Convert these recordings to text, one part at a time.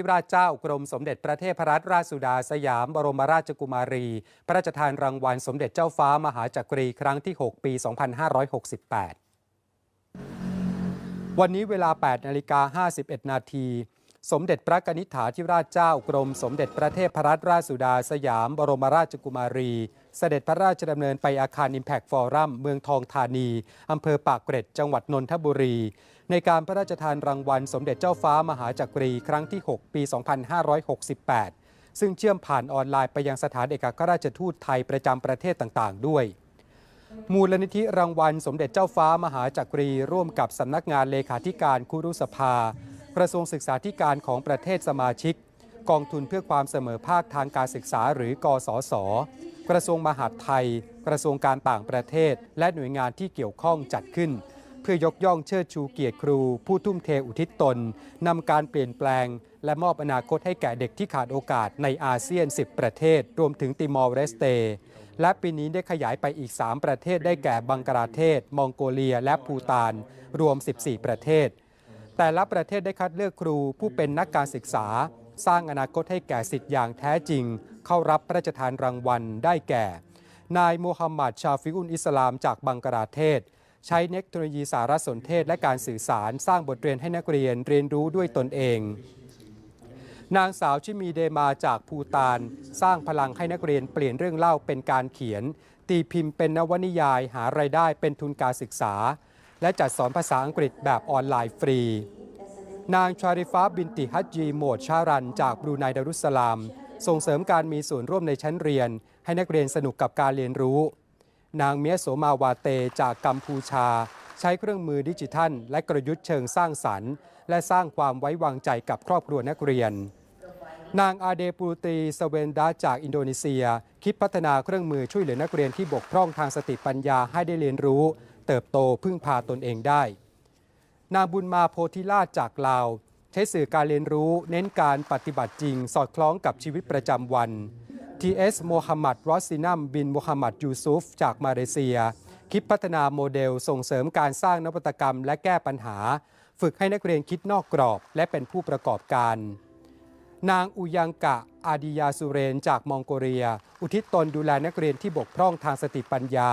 ธิราชเจ้ากรมสมเด็จพระเทพรัตนราชสุดาสยามบรมราชกุมารี พระราชทานรางวัลสมเด็จเจ้าฟ้ามหาจักรีครั้งที่ 6 ปี 2568 วันนี้เวลา 8นาฬิกา51 นาทีสมเด็จพระกนิษฐาธิราชเจ้ากรม สมเด็จพระเทพรัตนราชสุดาสยามบรมราชกุมารี เสด็จพระราชดำเนินไปอาคาร Impact Forum เมืองทองธานี อำเภอปากเกร็ด จังหวัดนนทบุรี ในการพระราชทานรางวัลสมเด็จเจ้าฟ้ามหาจักรีครั้งที่ 6 ปี 2568 ซึ่งเชื่อมผ่านออนไลน์ไปยังสถานเอกอัครราชทูตไทยประจำประเทศต่างๆ ด้วย มูลนิธิรางวัลสมเด็จเจ้าฟ้ามหาจักรี ร่วมกับสำนักงานเลขาธิการคุรุสภา กระทรวงศึกษาธิการของประเทศสมาชิก กองทุนเพื่อความเสมอภาคทางการศึกษาหรือกสศ กระทรวงมหาดไทย กระทรวงการต่างประเทศ และหน่วยงานที่เกี่ยวข้องจัดขึ้น เพื่อยกย่องเชิดชูเกียรติครู ผู้ทุ่มเทอุทิศตนนำการเปลี่ยนแปลง และมอบอนาคตให้แก่เด็กที่ขาดโอกาสในอาเซียน 10 ประเทศ รวมถึงติมอร์เรสเต และปีนี้ได้ขยายไปอีก 3 ประเทศได้แก่บังกลาเทศ มองโกเลีย และภูตาน รวม 14 ประเทศ แต่ละประเทศได้คัดเลือกครูผู้เป็นนักการศึกษาสร้างอนาคตให้แก่สิทธิ์อย่างแท้จริง เข้ารับพระราชทานรางวัลได้แก่ นายมูฮัมหมัดชาฟิอุลอิสลามจากบังกลาเทศ ใช้เทคโนโลยีสารสนเทศและการสื่อสารสร้างบทเรียนให้นักเรียนเรียนรู้ด้วยตนเอง นางสาวชิมีเดมาจากภูตานสร้างพลังให้นักเรียนเปลี่ยนเรื่องเล่าเป็นการเขียน ตีพิมพ์เป็นนวนิยายหารายได้เป็นทุนการศึกษา และจัดสอนภาษาอังกฤษแบบออนไลน์ฟรีนางชาริฟ้าบินติฮัจจีโหมดชารันจากบรูไนดารุสสลาม ส่งเสริมการมีส่วนร่วมในชั้นเรียน ให้นักเรียนสนุกกับการเรียนรู้ นางเมียโสมาวาเตจากกัมพูชา ใช้เครื่องมือดิจิทัล และกลยุทธ์เชิงสร้างสรรค์ และสร้างความไว้วางใจกับครอบครัวนักเรียน นางอาเดปูตีสเวนดาจากอินโดนีเซีย คิดพัฒนาเครื่องมือช่วยเหลือนักเรียนที่บกพร่องทางสติปัญญาให้ได้เรียนรู้ เติบโตพึ่งพาตนเองได้ นางบุญมาโพธิราชจากลาว ใช้สื่อการเรียนรู้เน้นการปฏิบัติจริง สอดคล้องกับชีวิตประจำวัน T.S. โมฮัมหมัดรอสซินัมบินโมฮัมหมัดยูซุฟ จากมาเลเซีย คิดพัฒนาโมเดลส่งเสริมการสร้างนวัตกรรมและแก้ปัญหา ฝึกให้นักเรียนคิดนอกกรอบและเป็นผู้ประกอบการ นางอุยังกะอาดิยาสุเรน จากมองโกเลีย อุทิศตนดูแลนักเรียนที่บกพร่องทางสติปัญญา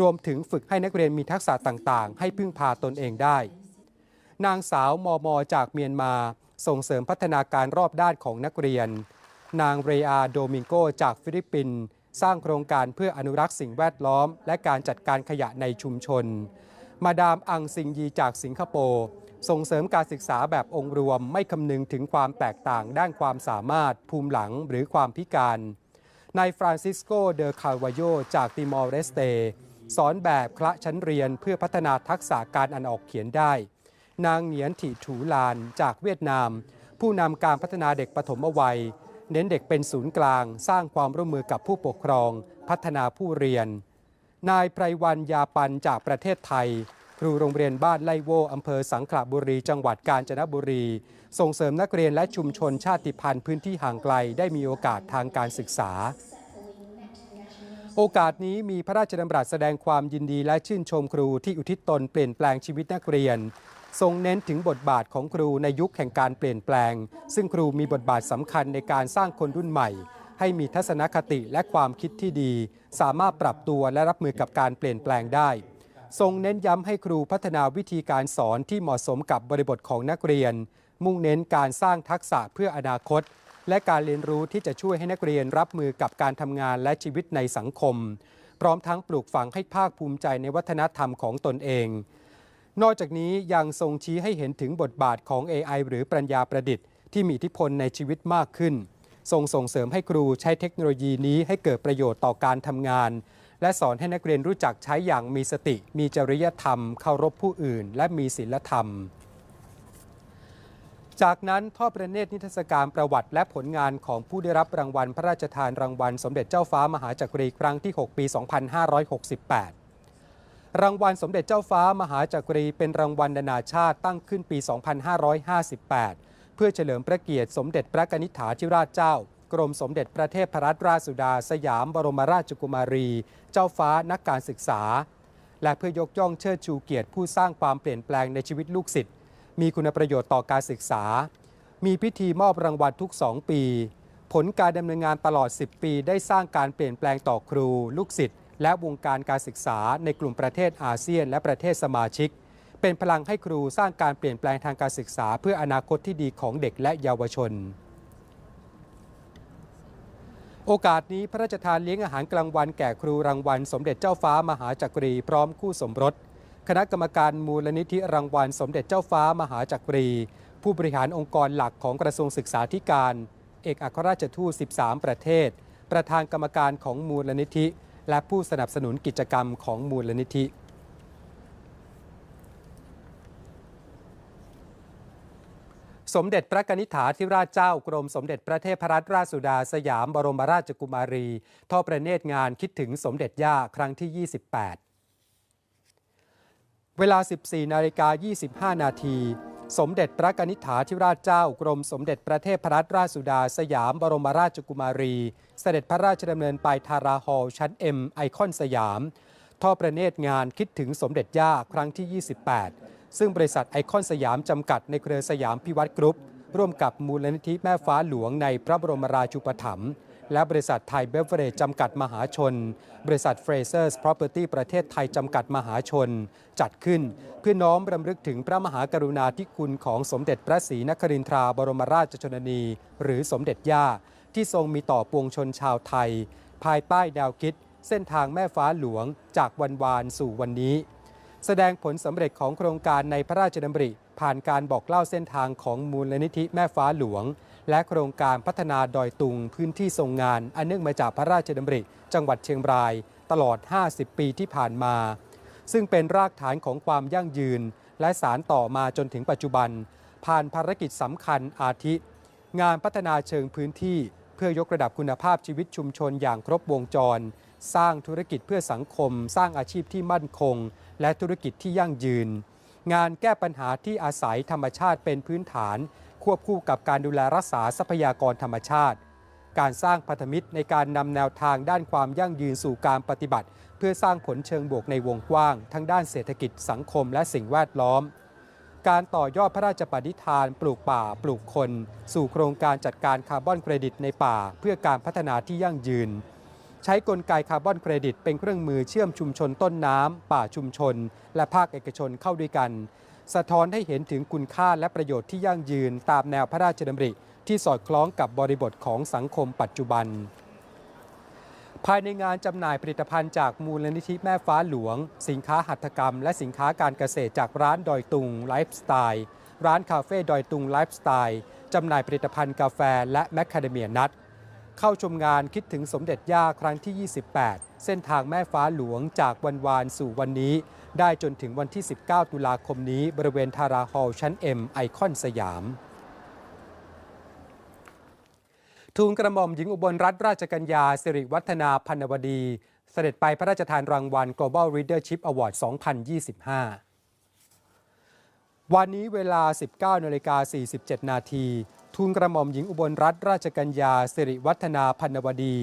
รวมถึงฝึกให้นักเรียนมีทักษะต่างๆ ให้พึ่งพาตนเองได้ นางสาวมอมอจากเมียนมา ส่งเสริมพัฒนาการรอบด้านของนักเรียน นางเรอาโดมิงโกจากฟิลิปปินส์สร้างโครงการเพื่ออนุรักษ์สิ่งแวดล้อม และการจัดการขยะในชุมชน มาดามอังซิงยีจากสิงคโปร์ส่งเสริมการศึกษาแบบองค์รวมไม่คำนึงถึงความแตกต่างด้านความสามารถ ภูมิหลังหรือความพิการ นายฟรานซิสโก เดอคาวาโยจากติมอร์เรสเต สอนแบบคละชั้นเรียนเพื่อพัฒนาทักษะการอ่านออกเขียนได้ นางเหนียนถิถูลานจากเวียดนาม ผู้นำการพัฒนาเด็กปฐมวัย เน้นเด็กเป็นศูนย์กลาง สร้างความร่วมมือกับผู้ปกครอง พัฒนาผู้เรียน นายไพรวันยาปันจากประเทศไทย ครูโรงเรียนบ้านไล่โวอำเภอสังขละบุรี จังหวัดกาญจนบุรี ส่งเสริมนักเรียนและชุมชนชาติพันธุ์พื้นที่ห่างไกลได้มีโอกาสทางการศึกษา โอกาสนี้มีพระราชดำรัสแสดงความยินดีและชื่นชมครูที่อุทิศตนเปลี่ยนแปลงชีวิตนักเรียน ทรงเน้นถึงบทบาทของครูในยุคแห่งการเปลี่ยนแปลง ซึ่งครูมีบทบาทสำคัญในการสร้างคนรุ่นใหม่ ให้มีทัศนคติและความคิดที่ดี สามารถปรับตัวและรับมือกับการเปลี่ยนแปลงได้ ทรงเน้นย้ำให้ครูพัฒนาวิธีการสอนที่เหมาะสมกับบริบทของนักเรียน มุ่งเน้นการสร้างทักษะเพื่ออนาคต และการเรียนรู้ที่จะช่วยให้นักเรียนรับมือกับการทำงานและชีวิตในสังคม พร้อมทั้งปลูกฝังให้ภาคภูมิใจในวัฒนธรรมของตนเอง นอกจากนี้ยังทรงชี้ให้เห็นถึงบทบาทของ AI หรือปัญญาประดิษฐ์ที่มีอิทธิพลในชีวิตมากขึ้นทรงส่งเสริมให้ครูใช้เทคโนโลยีนี้ให้เกิดประโยชน์ต่อการทำงาน และสอนให้นักเรียนรู้จักใช้อย่างมีสติ มีจริยธรรม เคารพผู้อื่น และมีศีลธรรม จากนั้นทอดประเนตรนิทรรศการประวัติและผลงานของผู้ได้รับรางวัลพระราชทานรางวัล สมเด็จเจ้าฟ้ามหาจักรีครั้งที่ 6 ปี 2568 รางวัลสมเด็จเจ้าฟ้ามหาจักรีเป็นรางวัลนานาชาติตั้งขึ้นปี 2558 เพื่อเฉลิมพระเกียรติสมเด็จพระนิษฐาธิราชเจ้า กรมสมเด็จพระเทพรัตนราชสุดา สยามบรมราชกุมารี เจ้าฟ้านักการศึกษา และเพื่อยกย่องเชิดชูเกียรติผู้สร้างความเปลี่ยนแปลงในชีวิตลูกศิษย์ มีคุณประโยชน์ต่อการศึกษา มีพิธีมอบรางวัลทุก 2 ปี ผลการดำเนินงานตลอด 10 ปี ได้สร้างการเปลี่ยนแปลงต่อครู ลูกศิษย์และวงการการศึกษาในกลุ่มประเทศอาเซียน และประเทศสมาชิก เป็นพลังให้ครูสร้างการเปลี่ยนแปลงทางการศึกษา เพื่ออนาคตที่ดีของเด็กและเยาวชนโอกาสนี้พระราชทานเลี้ยงอาหารกลางวันแก่ครูรางวัล สมเด็จเจ้าฟ้ามหาจักรีพร้อมคู่สมรส คณะกรรมการมูลนิธิรางวัลสมเด็จเจ้าฟ้ามหาจักรี ผู้บริหารองค์กรหลักของกระทรวงศึกษาธิการ เอกอัครราชทูต 13 ประเทศ ประธานกรรมการของมูลนิธิ และผู้สนับสนุนกิจกรรมของมูลนิธิสมเด็จพระกนิษฐาธิราชเจ้ากรมสมเด็จพระเทพรัตนราชสุดาสยามบรมราชกุมารีทอดพระเนตรงานคิดถึงสมเด็จย่าครั้งที่ 28 เวลา 14 นาฬิกา 25 นาที สมเด็จพระกนิษฐาธิราชเจ้ากรมสมเด็จพระเทพรัตนราชสุดาสยามบรมราชกุมารี เสด็จพระราชดำเนินไปทาราฮอลชั้น M ไอคอนสยาม ทอดพระเนตรงานคิดถึงสมเด็จย่าครั้งที่ 28 ซึ่งบริษัทไอคอนสยามจำกัดในเครือสยามพิวัตรกรุ๊ป ร่วมกับมูลนิธิแม่ฟ้าหลวงในพระบรมราชูปถัมภ์ และบริษัทไทยเบเวอเรจจำกัดมหาชน บริษัทเฟรเซอร์ส Property ประเทศไทยจำกัดมหาชน จัดขึ้น เพื่อน้อมรำลึกถึงพระมหากรุณาธิคุณของสมเด็จพระศรีนครินทราบรมราชชนนี หรือสมเด็จย่า ที่ทรงมีต่อปวงชนชาวไทย ภายใต้แนวคิด เส้นทางแม่ฟ้าหลวง จากวันวานสู่วันนี้ แสดงผลสำเร็จของโครงการในพระราชดำริ ผ่านการบอกเล่าเส้นทางของมูลนิธิแม่ฟ้าหลวง และโครงการพัฒนาดอยตุงพื้นที่ทรงงาน อันเนื่องมาจากพระราชดำริ จังหวัดเชียงราย ตลอด 50 ปีที่ผ่านมา ซึ่งเป็นรากฐานของความยั่งยืน และสารต่อมาจนถึงปัจจุบัน ผ่านภารกิจสำคัญอาทิ งานพัฒนาเชิงพื้นที่ เพื่อยกระดับคุณภาพชีวิตชุมชนอย่างครบวงจร สร้างธุรกิจเพื่อสังคม สร้างอาชีพที่มั่นคง และธุรกิจที่ยั่งยืนงานแก้ปัญหาที่อาศัยธรรมชาติเป็นพื้นฐาน ควบคู่กับการดูแลรักษาทรัพยากรธรรมชาติ การสร้างพันธมิตรในการนำแนวทางด้านความยั่งยืนสู่การปฏิบัติ เพื่อสร้างผลเชิงบวกในวงกว้าง ทั้งด้านเศรษฐกิจสังคมและสิ่งแวดล้อม การต่อยอดพระราชปณิธาน ปลูกป่า ปลูกคน สู่โครงการจัดการคาร์บอนเครดิตในป่า เพื่อการพัฒนาที่ยั่งยืนใช้กลไกคาร์บอนเครดิตเป็นเครื่องมือเชื่อมชุมชนต้นน้ำ ป่าชุมชน และภาคเอกชนเข้าด้วยกัน สะท้อนให้เห็นถึงคุณค่าและประโยชน์ที่ยั่งยืนตามแนวพระราชดำริ ที่สอดคล้องกับบริบทของสังคมปัจจุบัน ภายในงานจำหน่ายผลิตภัณฑ์จากมูลนิธิแม่ฟ้าหลวง สินค้าหัตถกรรม และสินค้าการเกษตรจากร้านดอยตุงไลฟ์สไตล์ร้านคาเฟ่ดอยตุงไลฟ์สไตล์จำหน่ายผลิตภัณฑ์กาแฟและแมคคาเดเมียนัทเข้าชมงานคิดถึงสมเด็จย่าครั้งที่ 28 เส้นทางแม่ฟ้าหลวงจากวันวานสู่วันนี้ ได้จนถึงวันที่ 19 ตุลาคมนี้บริเวณทาราฮอลชั้น M ไอคอนสยามทูลกระหม่อมหญิงอุบลรัตนราชกัญญาสิริวัฒนาพันวดี เสด็จไปพระราชทานรางวัล Global Leadership Award 2025 วันนี้เวลา 19นาฬิกา47 นาทีทูลกระหม่อมหญิงอุบลรัตนราชกัญญาสิริวัฒนาพันวดี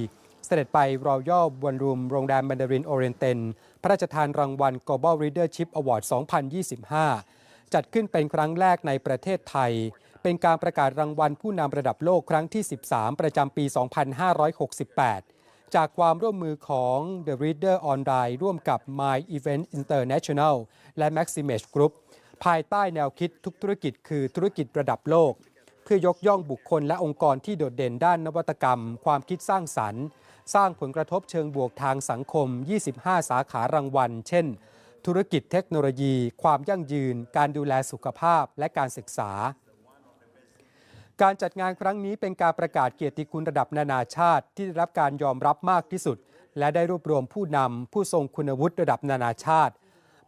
เสด็จไปรอยย่อวันรูมโรงแรมแมนดารินโอเรนเตนพระราชทานรางวัล Global Leadership Award 2025 จัดขึ้นเป็นครั้งแรกในประเทศไทย เป็นการประกาศรางวัลผู้นำระดับโลกครั้งที่ 13 ประจำปี 2568 จากความร่วมมือของ The Reader Online ร่วมกับ My Event International และ Maximage Group ภายใต้แนวคิดทุกธุรกิจคือธุรกิจระดับโลก เพื่อยกย่องบุคคลและองค์กรที่โดดเด่นด้านนวัตกรรม ความคิดสร้างสรรค์ สร้างผลกระทบเชิงบวกทางสังคม 25 สาขารางวัล เช่น ธุรกิจเทคโนโลยี ความยั่งยืน การดูแลสุขภาพและการศึกษา การจัดงานครั้งนี้เป็นการประกาศเกียรติคุณระดับนานาชาติ ที่ได้รับการยอมรับมากที่สุด และได้รวบรวมผู้นำผู้ทรงคุณวุฒิระดับนานาชาติ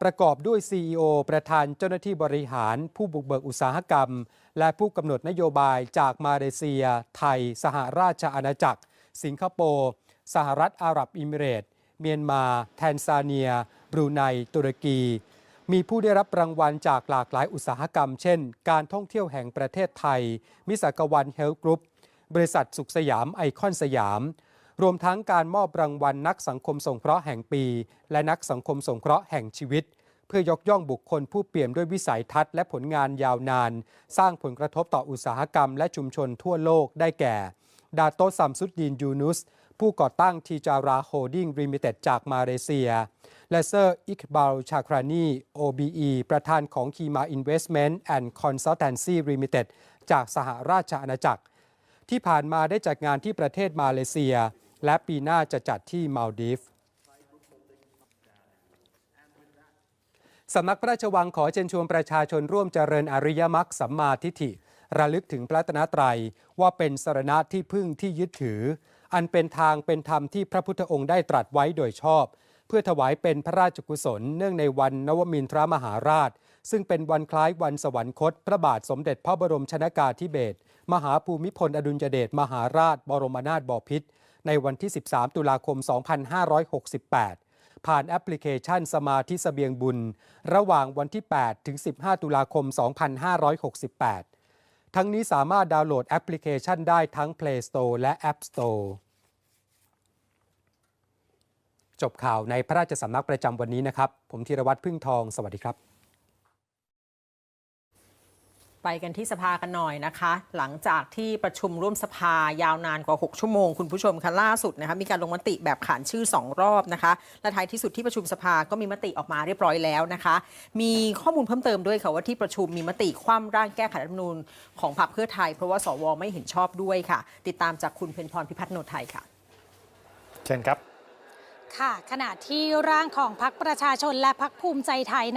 ประกอบด้วย CEO ประธานเจ้าหน้าที่บริหาร ผู้บุกเบิกอุตสาหกรรม และผู้กำหนดนโยบายจากมาเลเซีย ไทย สหราชอาณาจักร สิงคโปร์ สหรัฐอาหรับอิมิเรตส์เมียนมา แทนซาเนีย บรูไน ตุรกี มีผู้ได้รับรางวัลจากหลากหลายอุตสาหกรรม เช่น การท่องเที่ยวแห่งประเทศไทย มิสากวันเฮลท์กรุ๊ป บริษัทสุขสยามไอคอนสยาม รวมทั้งการมอบรางวัลนักสังคมสงเคราะห์แห่งปี และนักสังคมสงเคราะห์แห่งชีวิต เพื่อยกย่องบุคคลผู้เปี่ยมด้วยวิสัยทัศน์และผลงานยาวนาน สร้างผลกระทบต่ออุตสาหกรรม และชุมชนทั่วโลกได้แก่ ดาโตซัมซุดดีนยูนุส ผู้ก่อตั้งทีจาราโฮดิ้งริมิเต็ดจากมาเลเซีย และเซอร์อิกบาลชาครานี OBE ประธานของคีมา Investment and Consultancy Limited จากสหราชอาณาจักร ที่ผ่านมาได้จัดงานที่ประเทศมาเลเซีย และปีหน้าจะจัดที่มาลดีฟสำนักพระราชวังขอเชิญชวนประชาชนร่วมเจริญอริยมรรคสัมมาทิฏฐิ ระลึกถึงพระรัตนตรัยว่าเป็นสรณะที่พึ่งที่ยึดถือ อันเป็นทางเป็นธรรมที่พระพุทธองค์ได้ตรัสไว้โดยชอบ เพื่อถวายเป็นพระราชกุศล เนื่องในวันนวมินทรมหาราช ซึ่งเป็นวันคล้ายวันสวรรคต พระบาทสมเด็จพระบรมชนากาธิเบศรมหาภูมิพลอดุลยเดชมหาราช บรมนาถบพิตรในวันที่ 13 ตุลาคม 2568ผ่านแอปพลิเคชันสมาธิเสบียงบุญ ระหว่างวันที่ 8 ถึง 15 ตุลาคม 2568 ทั้งนี้สามารถดาวน์โหลดแอปพลิเคชันได้ทั้ง Play Store และ App Store จบข่าวในพระราชสำนักประจำวันนี้นะครับ ผมธีรวัตรพึ่งทอง สวัสดีครับ ไปกันที่สภากันหน่อยนะคะ หลังจากที่ประชุมร่วมสภายาวนานกว่า 6 ชั่วโมง คุณผู้ชมคะล่าสุดนะคะมีการลงมติแบบขานชื่อ 2 รอบนะคะ และท้ายที่สุดที่ประชุมสภาก็มีมติออกมาเรียบร้อยแล้วนะคะ มีข้อมูลเพิ่มเติมด้วยค่ะว่าที่ประชุมมีมติคว่ำร่างแก้ไขรัฐธรรมนูญของพรรคเพื่อไทย เพราะว่าสวไม่เห็นชอบด้วยค่ะ ติดตามจากคุณเพนพรพิพัฒน์โนไทยค่ะ เชิญครับค่ะขณะที่ร่างของพักประชาชนและพักภูมิใจไทย